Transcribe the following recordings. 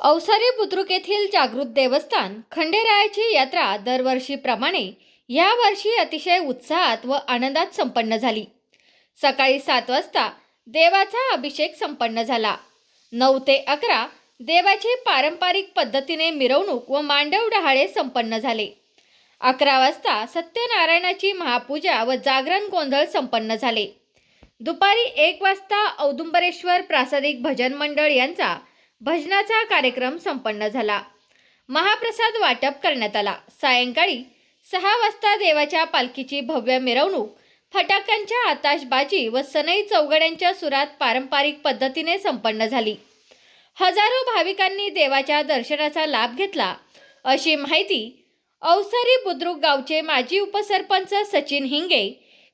अवसारी बुद्रुक येथील जागृत देवस्थान खंडेरायाची यात्रा दरवर्षीप्रमाणे या वर्षी अतिशय उत्साहात व आनंदात संपन्न झाली. सकाळी सात वाजता देवाचा अभिषेक संपन्न झाला. नऊ ते अकरा देवाची पारंपरिक पद्धतीने मिरवणूक व मांडव डहाळे संपन्न झाले. अकरा वाजता सत्यनारायणाची महापूजा व जागरण गोंधळ संपन्न झाले. दुपारी एक वाजता औदुंबरेश्वर प्रासादिक भजन मंडळ यांचा भजनाचा कार्यक्रम संपन्न झाला. महाप्रसाद वाटप करण्यात आला. सायंकाळी सहा वाजता देवाच्या पालखीची भव्य मिरवणूक फटाक्यांच्या आताशबाजी व सनई चौघड्यांच्या सुरात पारंपरिक पद्धतीने संपन्न झाली. हजारो भाविकांनी देवाच्या दर्शनाचा लाभ घेतला. अशी माहिती अवसरी बुद्रुक गावचे माजी उपसरपंच सचिन हिंगे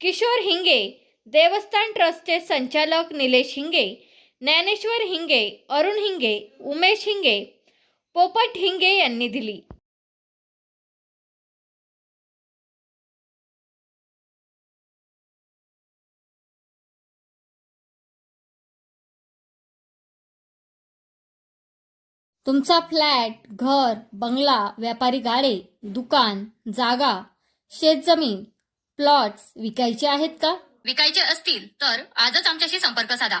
किशोर हिंगे देवस्थान ट्रस्टचे संचालक निलेश हिंगे ज्ञानेश्वर हिंगे अरुण हिंगे उमेश हिंगे पोपट हिंगे यांनी दिली. तुमचा फ्लॅट घर बंगला व्यापारी गाडे दुकान जागा शेतजमीन प्लॉट्स विकायचे आहेत का? विकायचे असतील तर आजच आमच्याशी संपर्क साधा.